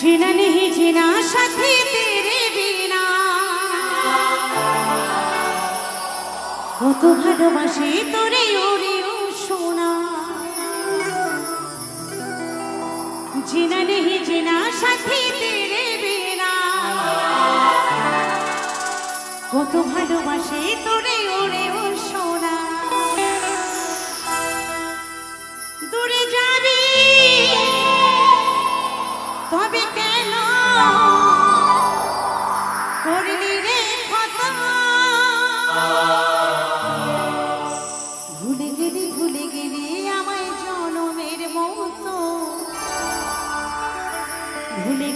जीना नहीं जीना साथी तेरे বিনা কত ভালোবাসি তোরে ওরে হিজনা সাথী তেরে কত ভালোবাসে তোরে ওরে ও সোনা। দূরে যাবি তবে কেন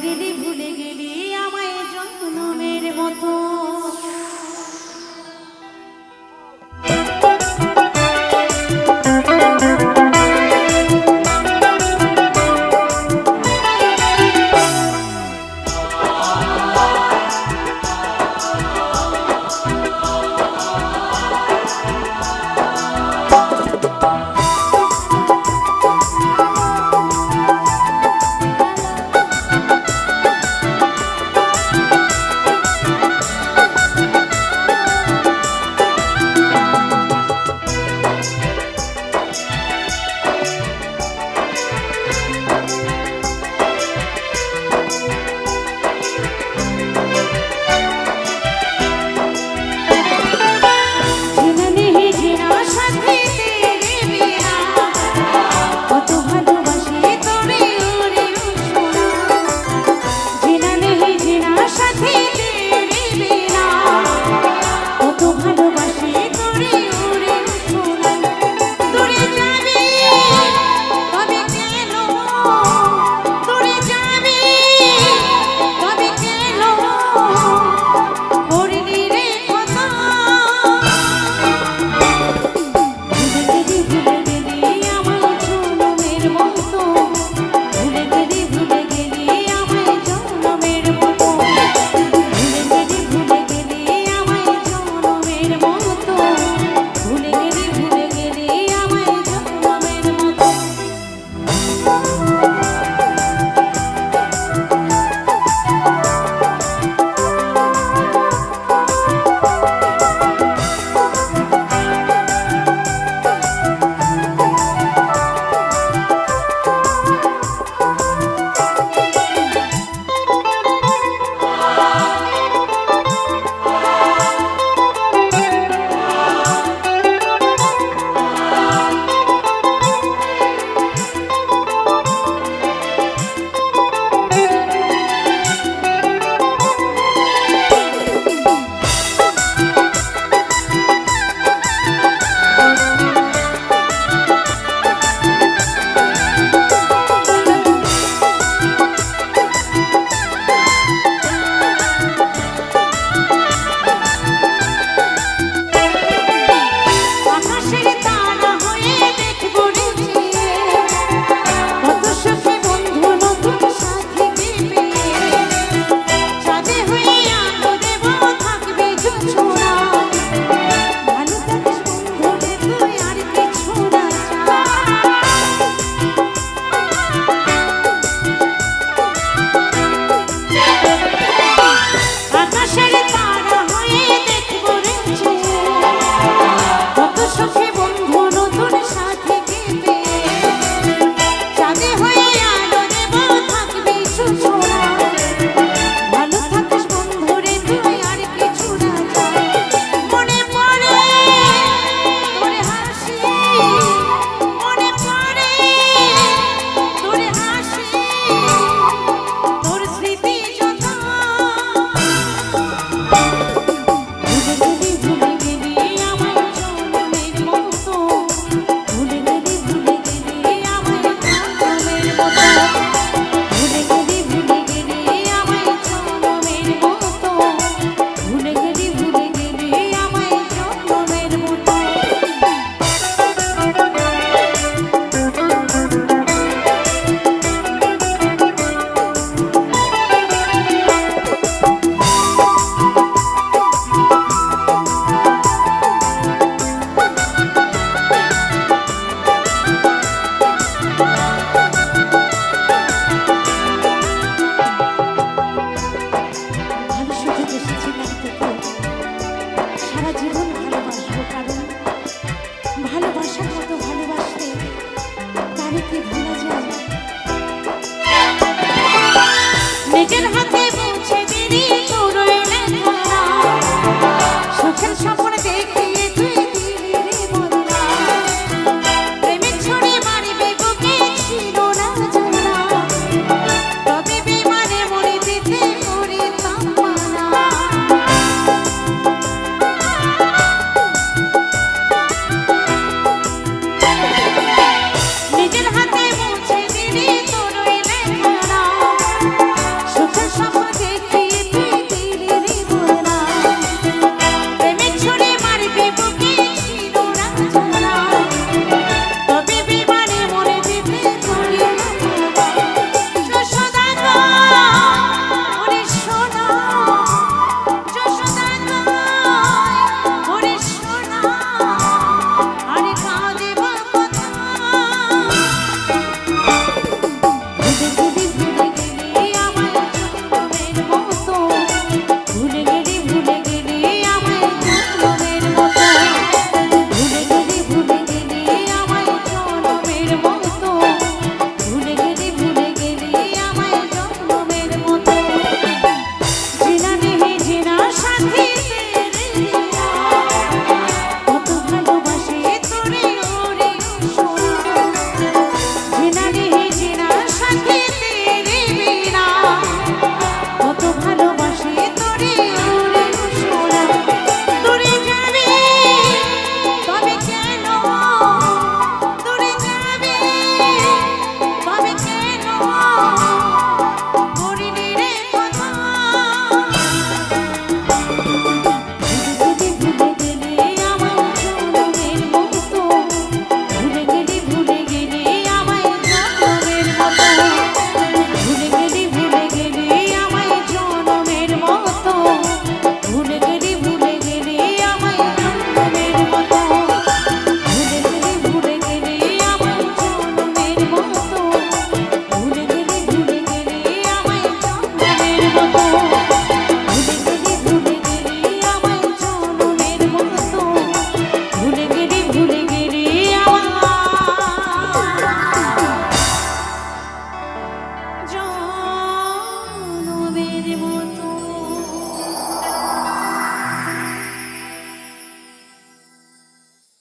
গেলি ভুলে গেলি আমায় জন্মের মতো। Shanti.